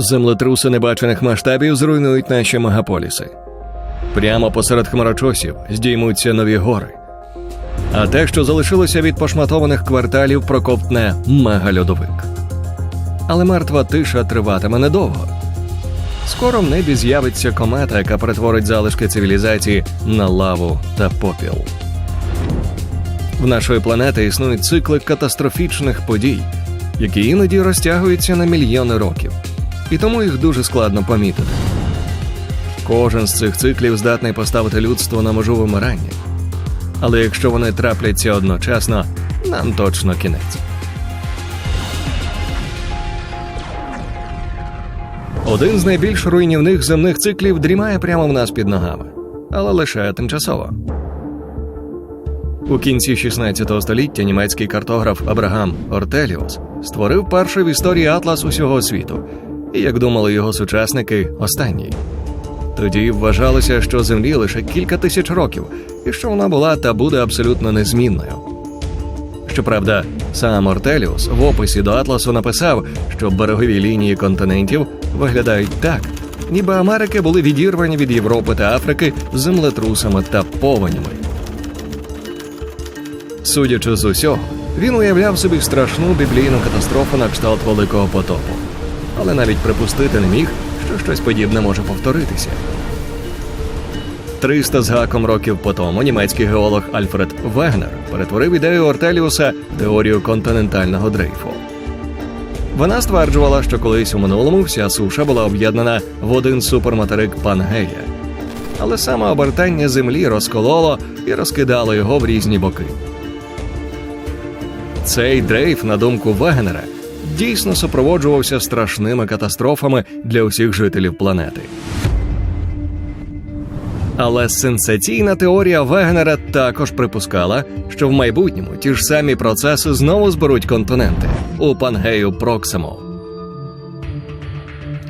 Землетруси небачених масштабів зруйнують наші мегаполіси. Прямо посеред хмарочосів здіймуться нові гори. А те, що залишилося від пошматованих кварталів, проковтне мегальодовик. Але мертва тиша триватиме недовго. Скоро в небі з'явиться комета, яка перетворить залишки цивілізації на лаву та попіл. В нашої планети існують цикли катастрофічних подій, які іноді розтягуються на мільйони років, і тому їх дуже складно помітити. Кожен з цих циклів здатний поставити людство на межу вимирання. Але якщо вони трапляться одночасно, нам точно кінець. Один з найбільш руйнівних земних циклів дрімає прямо в нас під ногами, але лише тимчасово. У кінці 16 століття німецький картограф Абрагам Ортеліус створив перший в історії атлас усього світу, і, як думали його сучасники, останній. Тоді вважалося, що землі лише кілька тисяч років, і що вона була та буде абсолютно незмінною. Щоправда, сам Ортеліус в описі до Атласу написав, що берегові лінії континентів виглядають так, ніби Америки були відірвані від Європи та Африки землетрусами та повенями. Судячи з усього, він уявляв собі страшну біблійну катастрофу на кшталт Великого потопу, але навіть припустити не міг, що щось подібне може повторитися. 300 з гаком років по тому німецький геолог Альфред Вегнер перетворив ідею Ортеліуса теорію континентального дрейфу. Вона стверджувала, що колись у минулому вся суша була об'єднана в один суперматерик Пангея. Але саме обертання землі розкололо і розкидало його в різні боки. Цей дрейф, на думку Вегнера, дійсно супроводжувався страшними катастрофами для усіх жителів планети. Але сенсаційна теорія Вегнера також припускала, що в майбутньому ті ж самі процеси знову зберуть континенти у Пангею Проксимо.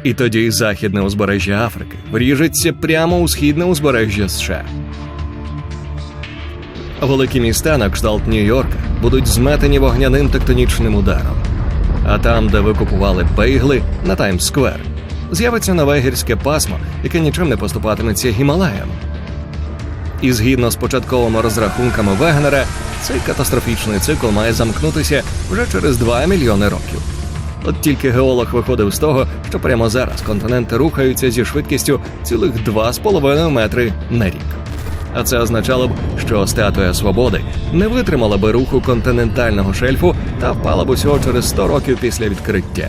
І тоді західне узбережжя Африки вріжеться прямо у східне узбережжя США. Великі міста на кшталт Нью-Йорка будуть зметені вогняним тектонічним ударом. А там, де ви купували бейгли на Таймс-сквер, з'явиться нове гірське пасмо, яке нічим не поступатиметься Гімалаям. І згідно з початковими розрахунками Вегнера, цей катастрофічний цикл має замкнутися вже через 2 мільйони років. От тільки геолог виходив з того, що прямо зараз континенти рухаються зі швидкістю цілих 2,5 метри на рік. А це означало б, що статуя свободи не витримала би руху континентального шельфу та впала б усього через 100 років після відкриття.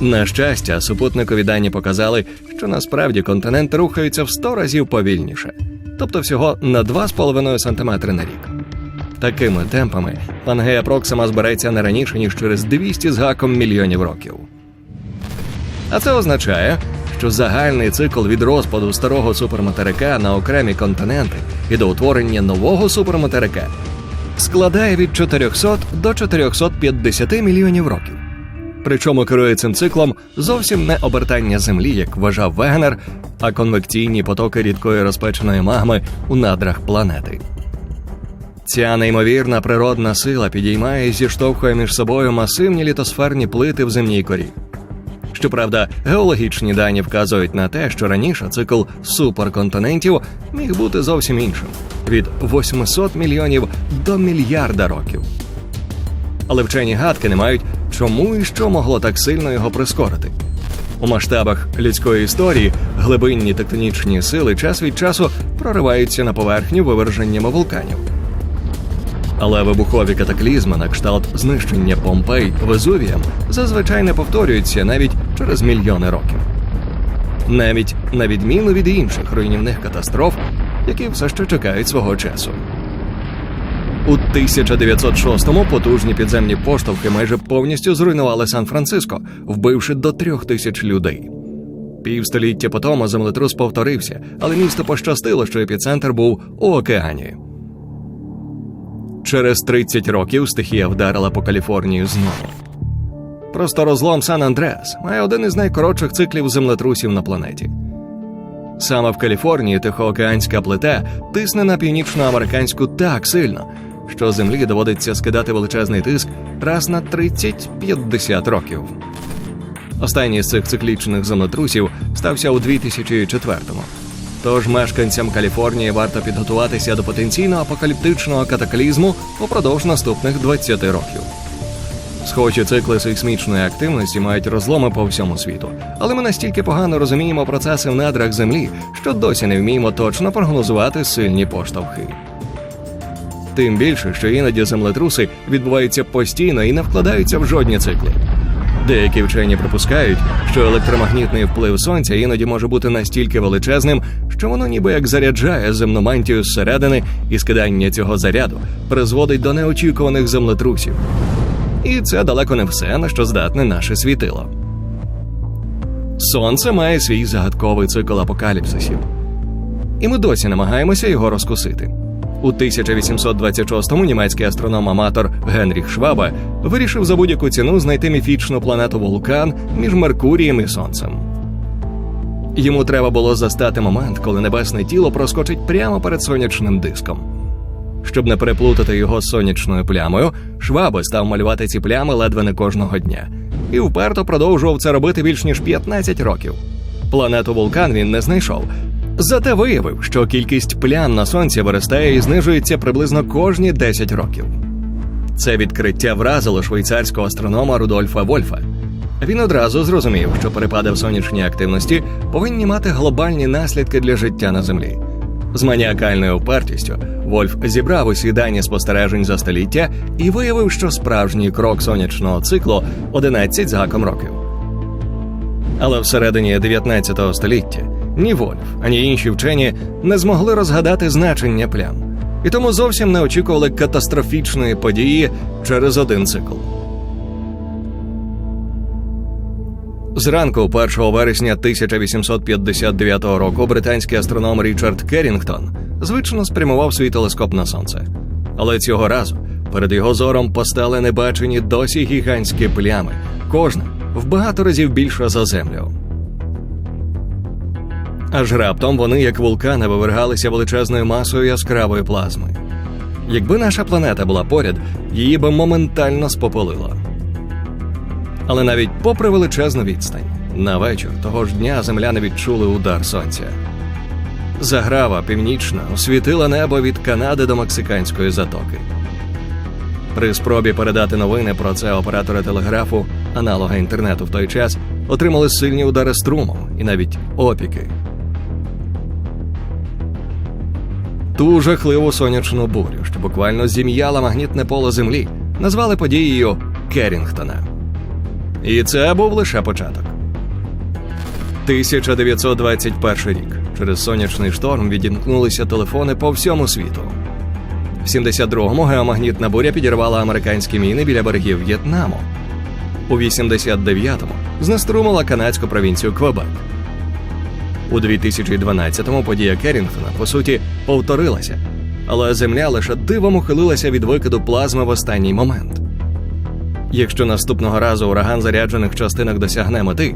На щастя, супутникові дані показали, що насправді континенти рухаються в 100 разів повільніше, тобто всього на 2,5 см на рік. Такими темпами Пангея Проксима збереться не раніше ніж через 200 з гаком мільйонів років. А це означає, що загальний цикл від розпаду старого суперматерика на окремі континенти і до утворення нового суперматерика складає від 400 до 450 мільйонів років. Причому керує цим циклом зовсім не обертання Землі, як вважав Вегнер, а конвекційні потоки рідкої розпеченої магми у надрах планети. Ця неймовірна природна сила підіймає і зіштовхує між собою масивні літосферні плити в земній корі. Щоправда, геологічні дані вказують на те, що раніше цикл суперконтинентів міг бути зовсім іншим від 800 мільйонів до мільярда років. Але вчені гадки не мають, чому і що могло так сильно його прискорити. У масштабах людської історії глибинні тектонічні сили час від часу прориваються на поверхню виверженнями вулканів. Але вибухові катаклізми на кшталт знищення Помпей Везувієм зазвичай не повторюються навіть через мільйони років. Навіть на відміну від інших руйнівних катастроф, які все ще чекають свого часу. У 1906-му потужні підземні поштовхи майже повністю зруйнували Сан-Франциско, вбивши до трьох тисяч людей. Півстоліття по тому землетрус повторився, але місто пощастило, що епіцентр був у океані. Через 30 років стихія вдарила по Каліфорнії знову. Просто розлом Сан Андреас має один із найкоротших циклів землетрусів на планеті. Саме в Каліфорнії тихоокеанська плита тисне на північноамериканську так сильно, що землі доводиться скидати величезний тиск раз на 30-50 років. Останній з цих циклічних землетрусів стався у 2004-му. Тож мешканцям Каліфорнії варто підготуватися до потенційно апокаліптичного катаклізму упродовж наступних 20 років. Схожі цикли сейсмічної активності мають розломи по всьому світу, але ми настільки погано розуміємо процеси в надрах землі, що досі не вміємо точно прогнозувати сильні поштовхи. Тим більше, що іноді землетруси відбуваються постійно і не вкладаються в жодні цикли. Деякі вчені припускають, що електромагнітний вплив сонця іноді може бути настільки величезним, що воно ніби як заряджає земну мантію зсередини, і скидання цього заряду призводить до неочікуваних землетрусів. І це далеко не все, на що здатне наше світило. Сонце має свій загадковий цикл апокаліпсисів, і ми досі намагаємося його розкусити. У 1826-му німецький астроном-аматор Генріх Шваба вирішив за будь-яку ціну знайти міфічну планету вулкан між Меркурієм і Сонцем. Йому треба було застати момент, коли небесне тіло проскочить прямо перед сонячним диском. Щоб не переплутати його сонячною плямою, Шваби став малювати ці плями ледве не кожного дня і вперто продовжував це робити більш ніж 15 років. Планету вулкан він не знайшов, Зате виявив, що кількість плям на сонці виростає і знижується приблизно кожні 10 років. Це відкриття вразило швейцарського астронома Рудольфа Вольфа. Він одразу зрозумів, що перепади в сонячній активності повинні мати глобальні наслідки для життя на землі. З маніакальною упертістю Вольф зібрав усі дані спостережень за століття і виявив, що справжній крок сонячного циклу 11 з гаком років. Але всередині 19 століття ні Вольф, ані інші вчені не змогли розгадати значення плям, і тому зовсім не очікували катастрофічної події через один цикл. Зранку, 1 вересня 1859 року, британський астроном Річард Керрінгтон звично спрямував свій телескоп на сонце. Але цього разу перед його зором постали небачені досі гігантські плями, кожна в багато разів більша за землю. Аж раптом вони, як вулкани, вивергалися величезною масою яскравої плазми. Якби наша планета була поряд, її би моментально спопалило. Але навіть попри величезну відстань, на вечір того ж дня земляни відчули удар сонця. Заграва північна освітила небо від Канади до Мексиканської затоки. При спробі передати новини про це оператори телеграфу, аналога інтернету в той час, отримали сильні удари струмом і навіть опіки. Ту жахливу сонячну бурю, що буквально зім'яла магнітне поле землі, назвали подією Керрінгтона. І це був лише початок. 1921 рік. Через сонячний шторм відімкнулися телефони по всьому світу. В 72-му геомагнітна буря підірвала американські міни біля берегів В'єтнаму. У 89-му знеструмила канадську провінцію Квебек. У 2012-му подія Керрінгтона, по суті, повторилася, але земля лише дивом ухилилася від викиду плазми в останній момент. Якщо наступного разу ураган заряджених частинок досягне мети,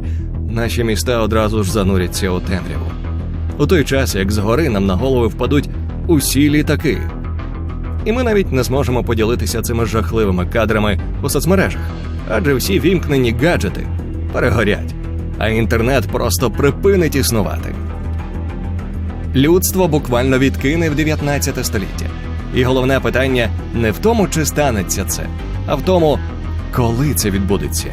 наші міста одразу ж зануряться у темряву. У той час, як згори нам на голови впадуть усі літаки. І ми навіть не зможемо поділитися цими жахливими кадрами у соцмережах, адже всі вімкнені гаджети перегорять а інтернет просто припинить існувати. Людство буквально відкине в 19 століття. І головне питання не в тому, чи станеться це, а в тому, коли це відбудеться.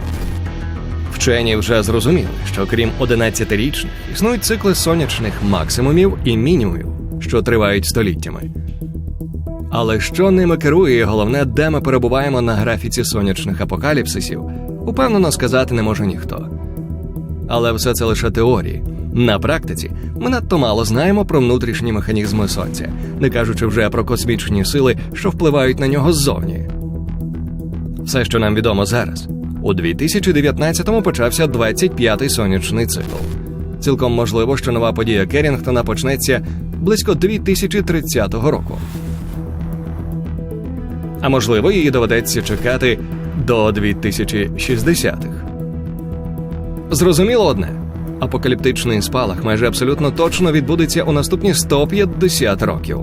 Вчені вже зрозуміли, що крім 11-річних, існують цикли сонячних максимумів і мінімумів, що тривають століттями. Але що ними керує, і головне, де ми перебуваємо на графіці сонячних апокаліпсисів, упевнено сказати не може ніхто але все це лише теорії. На практиці ми надто мало знаємо про внутрішні механізми сонця, не кажучи вже про космічні сили, що впливають на нього ззовні. Все, що нам відомо зараз, у 2019-му почався 25-й сонячний цикл. Цілком можливо, що нова подія Керрінгтона почнеться близько 2030 року. А можливо, її доведеться чекати до 2060-х. Зрозуміло одне: апокаліптичний спалах майже абсолютно точно відбудеться у наступні 150 років.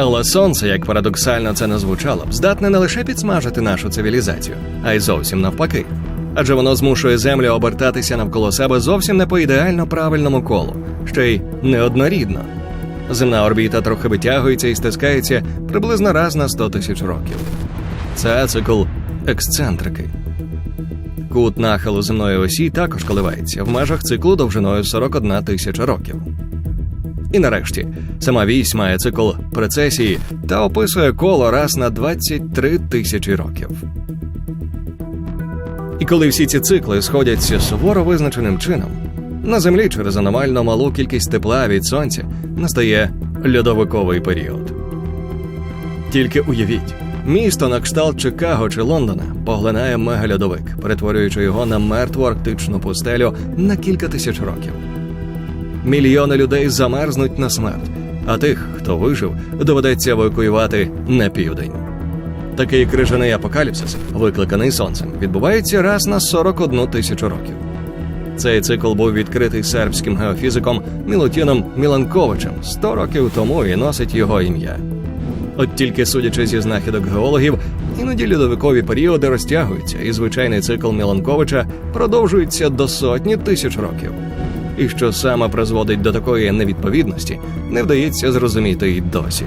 Але сонце, як парадоксально це не звучало здатне не лише підсмажити нашу цивілізацію, а й зовсім навпаки. адже воно змушує землю обертатися навколо себе зовсім не по ідеально правильному колу, ще й неоднорідно. Земна орбіта трохи витягується і стискається приблизно раз на 100 тисяч років. Це цикл ексцентрики. Кут нахилу земної осі також коливається в межах циклу довжиною 41 тисяча років. І нарешті сама вісь має цикл прецесії та описує коло раз на 23 тисячі років. І коли всі ці цикли сходяться суворо визначеним чином, на землі через аномально малу кількість тепла від сонця настає льодовиковий період. Тільки уявіть, місто на кшталт Чикаго чи Лондона поглинає мегальодовик, перетворюючи його на мертву арктичну пустелю на кілька тисяч років. Мільйони людей замерзнуть на смерть, а тих, хто вижив, доведеться евакуювати на південь. Такий крижаний апокаліпсис, викликаний сонцем, відбувається раз на 41 тисячу років. Цей цикл був відкритий сербським геофізиком Мілутіном Міланковичем 100 років тому і носить його ім'я. От тільки судячи зі знахідок геологів, іноді льодовикові періоди розтягуються, і звичайний цикл Міланковича продовжується до сотні тисяч років. І що саме призводить до такої невідповідності, не вдається зрозуміти й досі.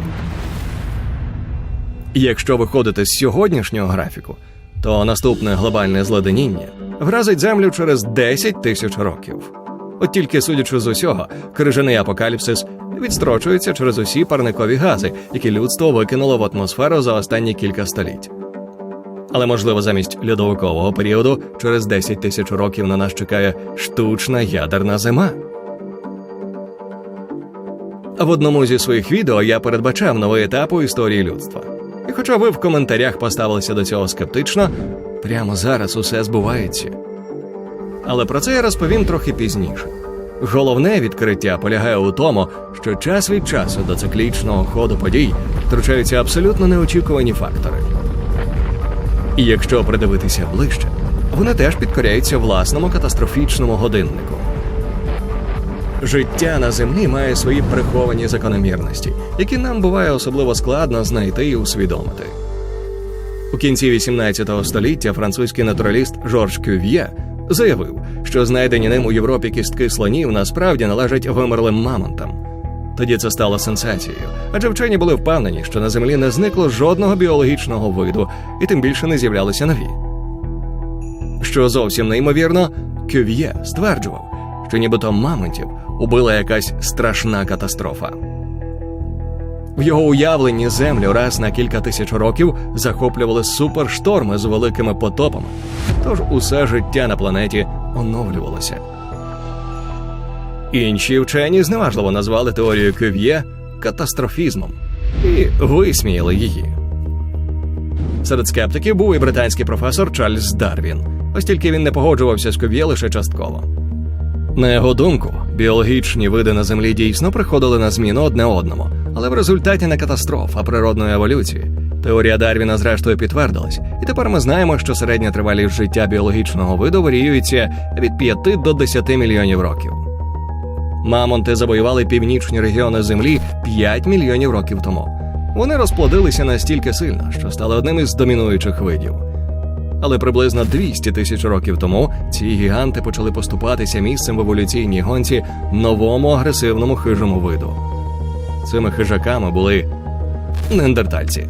Якщо виходити з сьогоднішнього графіку, то наступне глобальне зледеніння вразить землю через 10 тисяч років. От тільки судячи з усього, крижаний апокаліпсис відстрочується через усі парникові гази, які людство викинуло в атмосферу за останні кілька століть. Але можливо, замість льодовикового періоду через 10 тисяч років на нас чекає штучна ядерна зима. В одному зі своїх відео я передбачав новий етап у історії людства. І хоча ви в коментарях поставилися до цього скептично, прямо зараз усе збувається. Але про це я розповім трохи пізніше. Головне відкриття полягає у тому, що час від часу до циклічного ходу подій втручаються абсолютно неочікувані фактори. І якщо придивитися ближче, вони теж підкоряються власному катастрофічному годиннику. Життя на землі має свої приховані закономірності, які нам буває особливо складно знайти і усвідомити. У кінці 18 століття французький натураліст Жорж Кюв'є заявив, що знайдені ним у Європі кістки слонів насправді належать вимерлим мамонтам. Тоді це стало сенсацією, адже вчені були впевнені, що на землі не зникло жодного біологічного виду, і тим більше не з'являлися нові. Що зовсім неймовірно, Кюв'є стверджував, що нібито мамонтів убила якась страшна катастрофа. В його уявленні землю раз на кілька тисяч років захоплювали супершторми з великими потопами, тож усе життя на планеті оновлювалося. Інші вчені зневажливо назвали теорію Кюв'є катастрофізмом і висміяли її. Серед скептиків був і британський професор Чарльз Дарвін, ось тільки він не погоджувався з Кюв'є лише частково. На його думку, біологічні види на землі дійсно приходили на зміну одне одному, але в результаті не катастроф, а природної еволюції. Теорія Дарвіна, зрештою, підтвердилась, і тепер ми знаємо, що середня тривалість життя біологічного виду варіюється від 5 до 10 мільйонів років. Мамонти завоювали північні регіони Землі 5 мільйонів років тому. Вони розплодилися настільки сильно, що стали одним із домінуючих видів. Але приблизно 200 тисяч років тому ці гіганти почали поступатися місцем в еволюційній гонці новому агресивному хижому виду. Цими хижаками були неандертальці.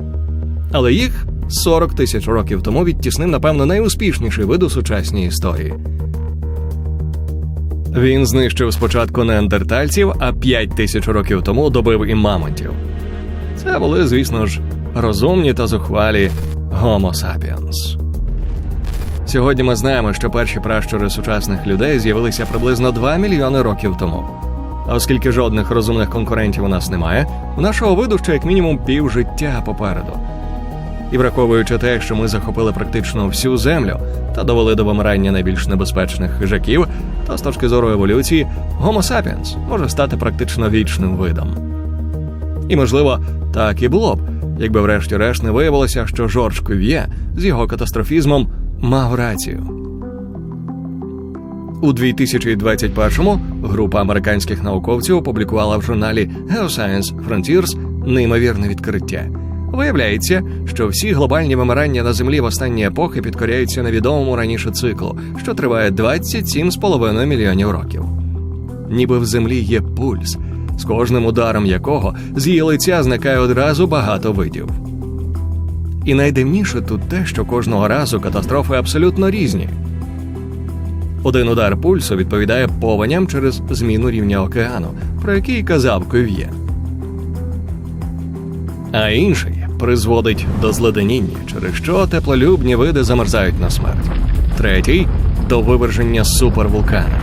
Але їх 40 тисяч років тому відтіснив, напевно, найуспішніший вид у сучасній історії. Він знищив спочатку неандертальців, а 5 тисяч років тому добив і мамонтів. Це були, звісно ж, розумні та зухвалі Homo sapiens. Сьогодні ми знаємо, що перші пращури сучасних людей з'явилися приблизно 2 мільйони років тому. А оскільки жодних розумних конкурентів у нас немає, у нашого виду ще як мінімум пів життя попереду. І враховуючи те, що ми захопили практично всю землю та довели до вимирання найбільш небезпечних хижаків, то з точки зору еволюції Homo sapiens може стати практично вічним видом. І можливо, так і було б, якби врешті-решт не виявилося, що Жорж Кюв'є з його катастрофізмом мав рацію. У 2021-му група американських науковців опублікувала в журналі Geoscience Frontiers неймовірне відкриття. Виявляється, що всі глобальні вимирання на землі в останні епохи підкоряються невідомому раніше циклу, що триває 27,5 мільйонів років. Ніби в землі є пульс, з кожним ударом якого з її лиця зникає одразу багато видів. І найдивніше тут те, що кожного разу катастрофи абсолютно різні. Один удар пульсу відповідає повеням через зміну рівня океану, про який казав Кюв'є. А інший призводить до зледеніння, через що теплолюбні види замерзають на смерть. Третій до виверження супервулкана.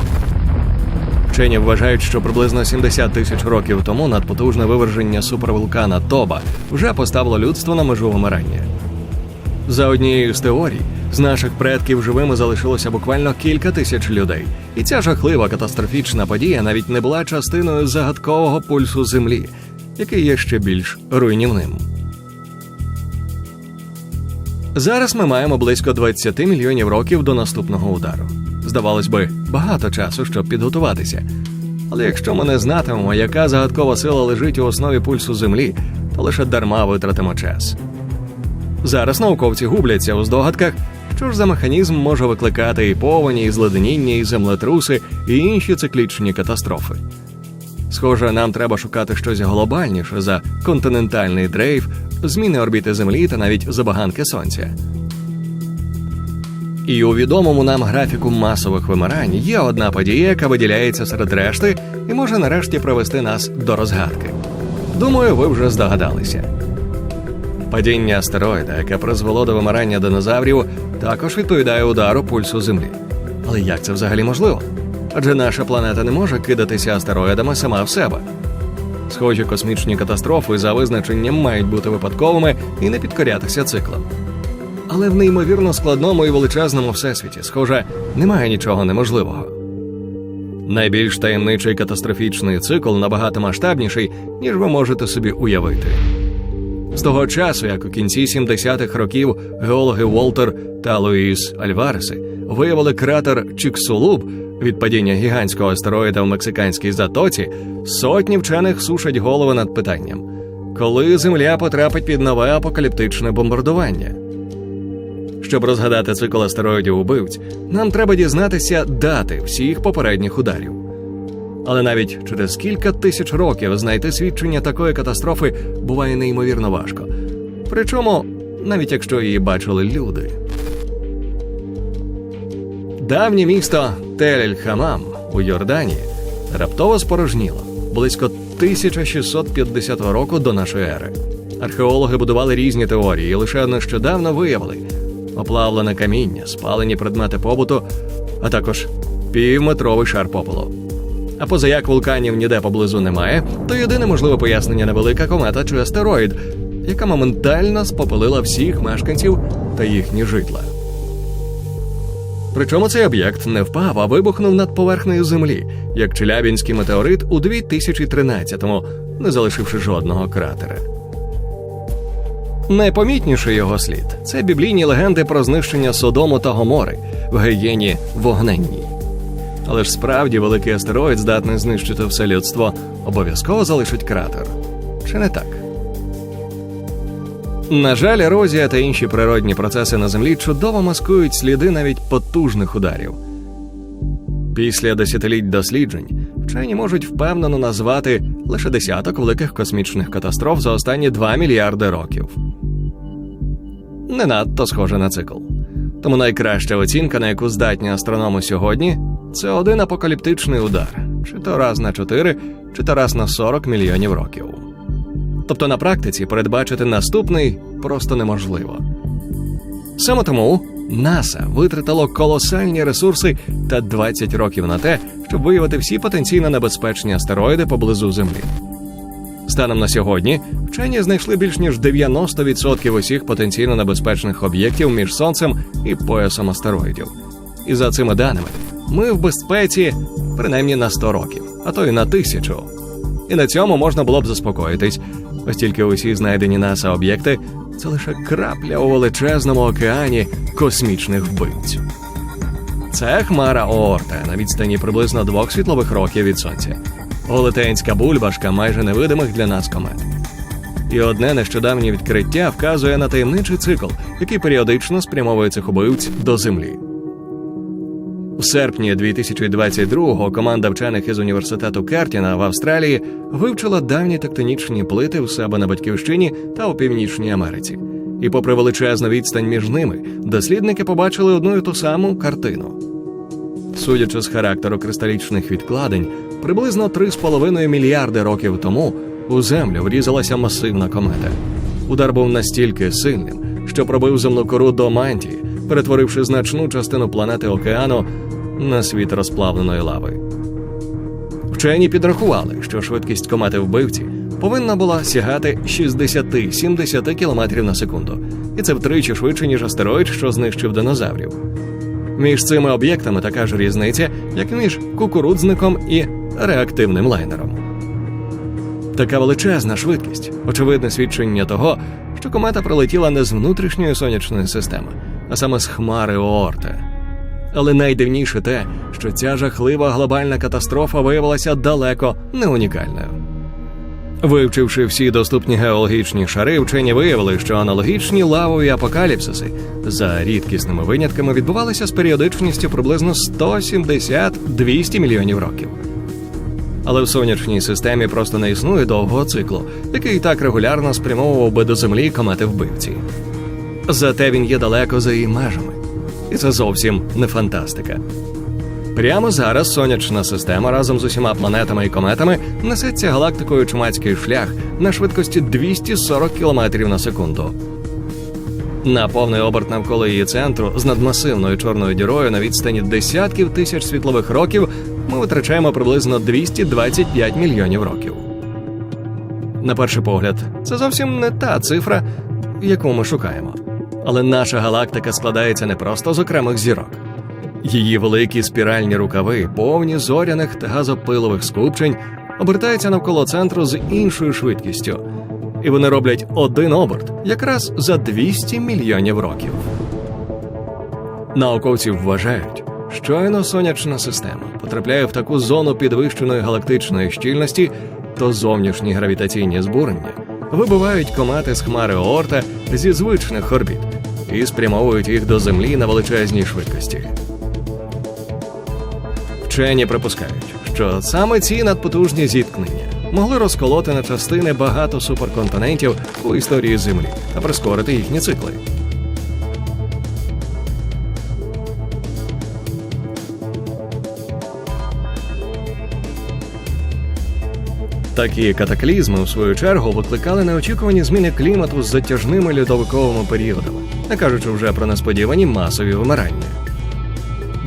Вчені вважають, що приблизно 70 тисяч років тому надпотужне виверження супервулкана Тоба вже поставило людство на межу вимирання. За однією з теорій, з наших предків живими залишилося буквально кілька тисяч людей, і ця жахлива катастрофічна подія навіть не була частиною загадкового пульсу Землі, який є ще більш руйнівним. Зараз ми маємо близько 20 мільйонів років до наступного удару. Здавалось би, багато часу, щоб підготуватися. Але якщо ми не знатимемо, яка загадкова сила лежить у основі пульсу Землі, то лише дарма витратимо час. Зараз науковці губляться у здогадках, що ж за механізм може викликати і повені, і зледеніння, і землетруси, і інші циклічні катастрофи. Схоже, нам треба шукати щось глобальніше за континентальний дрейф, зміни орбіти Землі та навіть забаганки Сонця. І у відомому нам графіку масових вимирань є одна подія, яка виділяється серед решти і може нарешті привести нас до розгадки. Думаю, ви вже здогадалися. Падіння астероїда, яке призвело до вимирання динозаврів, також відповідає удару пульсу Землі. Але як це взагалі можливо? Адже наша планета не може кидатися астероїдами сама в себе. Схожі космічні катастрофи за визначенням мають бути випадковими і не підкорятися циклам. Але в неймовірно складному і величезному всесвіті, схоже, немає нічого неможливого. Найбільш таємничий катастрофічний цикл набагато масштабніший, ніж ви можете собі уявити. З того часу, як у кінці 70-х років геологи Волтер та Луїс Альвареси виявили кратер Чиксулуб від падіння гігантського астероїда в мексиканській затоці, сотні вчених сушать голови над питанням, коли Земля потрапить під нове апокаліптичне бомбардування. Щоб розгадати цикл астероїдів убивць, нам треба дізнатися дати всіх попередніх ударів. Але навіть через кілька тисяч років знайти свідчення такої катастрофи буває неймовірно важко. Причому, навіть якщо її бачили люди. Давнє місто Тель-Хамам у Йорданії раптово спорожніло близько 1650 року до нашої ери. Археологи будували різні теорії і лише нещодавно виявили оплавлене каміння, спалені предмети побуту, а також півметровий шар попелу. А поза як вулканів ніде поблизу немає, то єдине можливе пояснення невелика комета чи астероїд, яка моментально спопелила всіх мешканців та їхні житла. Причому цей об'єкт не впав, а вибухнув над поверхнею землі, як Челябінський метеорит у 2013-му, не залишивши жодного кратера. Найпомітніший його слід це біблійні легенди про знищення Содому та Гомори в геєні вогненній. Але ж справді великий астероїд, здатний знищити все людство, обов'язково залишить кратер. Чи не так? На жаль, ерозія та інші природні процеси на землі чудово маскують сліди навіть потужних ударів. Після десятиліть досліджень вчені можуть впевнено назвати лише десяток великих космічних катастроф за останні 2 мільярди років. Не надто схоже на цикл. Тому найкраща оцінка, на яку здатні астрономи сьогодні, це один апокаліптичний удар, чи то раз на 4, чи то раз на 40 мільйонів років. Тобто на практиці передбачити наступний просто неможливо. Саме тому НАСА витратило колосальні ресурси та 20 років на те, щоб виявити всі потенційно небезпечні астероїди поблизу Землі. Станом на сьогодні вчені знайшли більш ніж 90% усіх потенційно небезпечних об'єктів між сонцем і поясом астероїдів. І за цими даними ми в безпеці принаймні на 100 років, а то й на тисячу. І на цьому можна було б заспокоїтись, оскільки усі знайдені НАСА об'єкти це лише крапля у величезному океані космічних вбивць. Це хмара Оорта на відстані приблизно двох світлових років від сонця. Голетенська бульбашка майже невидимих для нас комет. І одне нещодавнє відкриття вказує на таємничий цикл, який періодично спрямовує цих убивць до землі. У серпні 2022-го команда вчених із університету Кертіна в Австралії вивчила давні тектонічні плити в себе на батьківщині та у Північній Америці. І, попри величезну відстань між ними, дослідники побачили одну і ту саму картину. Судячи з характеру кристалічних відкладень, приблизно 3,5 мільярди років тому у землю врізалася масивна комета. Удар був настільки сильним, що пробив земну кору до мантії, перетворивши значну частину планети океану на світ розплавленої лави. Вчені підрахували, що швидкість комети вбивці повинна була сягати 60-70 км на секунду, і це втричі швидше, ніж астероїд, що знищив динозаврів. Між цими об'єктами така ж різниця, як між кукурудзником і реактивним лайнером. Така величезна швидкість очевидне свідчення того, що комета прилетіла не з внутрішньої сонячної системи, а саме з хмари Оорта. Але найдивніше те, що ця жахлива глобальна катастрофа виявилася далеко не унікальною. Вивчивши всі доступні геологічні шари, вчені виявили, що аналогічні лавові апокаліпсиси за рідкісними винятками відбувалися з періодичністю приблизно 170-200 мільйонів років. Але в сонячній системі просто не існує довгого циклу, який так регулярно спрямовував би до землі комети вбивці. Зате він є далеко за її межами, і це зовсім не фантастика. Прямо зараз сонячна система разом з усіма планетами і кометами несеться галактикою чумацький шлях на швидкості 240 км на секунду. На повний оберт навколо її центру з надмасивною чорною дірою на відстані десятків тисяч світлових років ми витрачаємо приблизно 225 мільйонів років. На перший погляд, це зовсім не та цифра, яку ми шукаємо. Але наша галактика складається не просто з окремих зірок. Її великі спіральні рукави, повні зоряних та газопилових скупчень, обертаються навколо центру з іншою швидкістю, і вони роблять один оберт якраз за 200 мільйонів років. Науковці вважають, щойно сонячна система потрапляє в таку зону підвищеної галактичної щільності, то зовнішні гравітаційні збурення вибивають комети з хмари Оорта зі звичних орбіт і спрямовують їх до Землі на величезній швидкості. Вчені припускають, що саме ці надпотужні зіткнення могли розколоти на частини багато суперконтинентів у історії Землі та прискорити їхні цикли. Такі катаклізми, в свою чергу, викликали неочікувані зміни клімату з затяжними льодовиковими періодами, не кажучи вже про несподівані масові вимирання.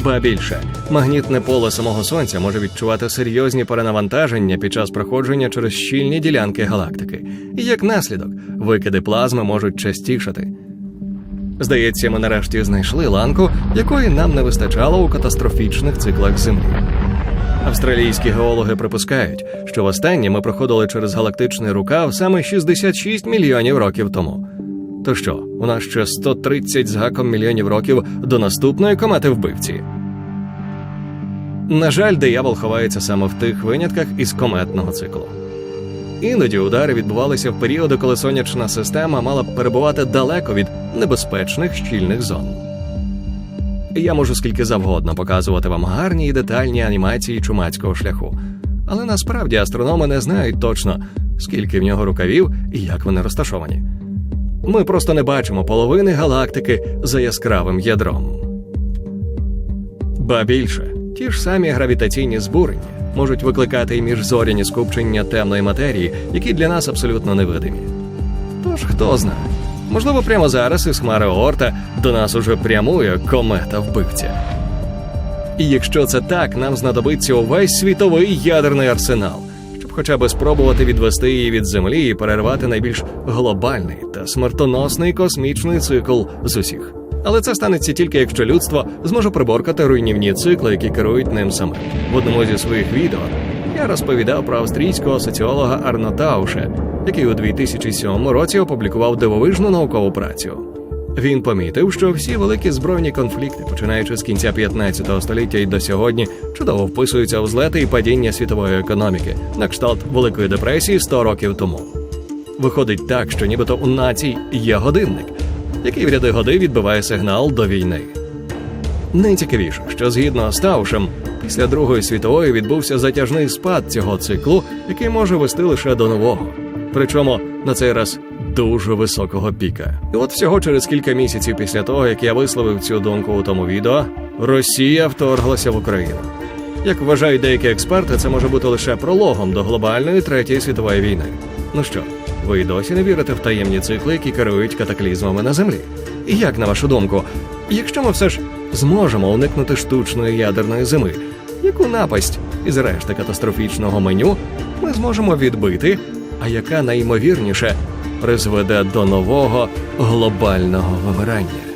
Ба більше, магнітне поле самого сонця може відчувати серйозні перенавантаження під час проходження через щільні ділянки галактики, і як наслідок викиди плазми можуть частішати. Здається, ми нарешті знайшли ланку, якої нам не вистачало у катастрофічних циклах Землі. Австралійські геологи припускають, що востаннє ми проходили через галактичний рукав саме 66 мільйонів років тому. То що, у нас ще 130 з гаком мільйонів років до наступної комети вбивці. На жаль, диявол ховається саме в тих винятках із кометного циклу. Іноді удари відбувалися в періоди, коли сонячна система мала б перебувати далеко від небезпечних щільних зон. Я можу скільки завгодно показувати вам гарні і детальні анімації чумацького шляху, але насправді астрономи не знають точно, скільки в нього рукавів і як вони розташовані. Ми просто не бачимо половини галактики за яскравим ядром. Ба більше, ті ж самі гравітаційні збурення можуть викликати і міжзоряні скупчення темної матерії, які для нас абсолютно невидимі. Тож хто знає, можливо, прямо зараз із хмари Оорта до нас уже прямує комета вбивця. І якщо це так, нам знадобиться увесь світовий ядерний арсенал, хоча б спробувати відвести її від землі і перервати найбільш глобальний та смертоносний космічний цикл з усіх. Але це станеться тільки якщо людство зможе приборкати руйнівні цикли, які керують ним самим. В одному зі своїх відео я розповідав про австрійського соціолога Арно Тауше, який у 2007 році опублікував дивовижну наукову працю. Він помітив, що всі великі збройні конфлікти, починаючи з кінця 15 століття і до сьогодні, чудово вписуються у злети і падіння світової економіки на кшталт Великої депресії 100 років тому. Виходить так, що нібито у націй є годинник, який в ряди годи відбиває сигнал до війни. Найцікавіше, що згідно з Таушем, після Другої світової відбувся затяжний спад цього циклу, який може вести лише до нового. Причому на цей раз дуже високого піка. І от всього через кілька місяців після того, як я висловив цю думку у тому відео, Росія вторглася в Україну. Як вважають деякі експерти, це може бути лише прологом до глобальної третьої світової війни. Ну що, ви й досі не вірите в таємні цикли, які керують катаклізмами на землі? І як на вашу думку, якщо ми все ж зможемо уникнути штучної ядерної зими, яку напасть із решти катастрофічного меню ми зможемо відбити, а яка найімовірніше призведе до нового глобального вимирання?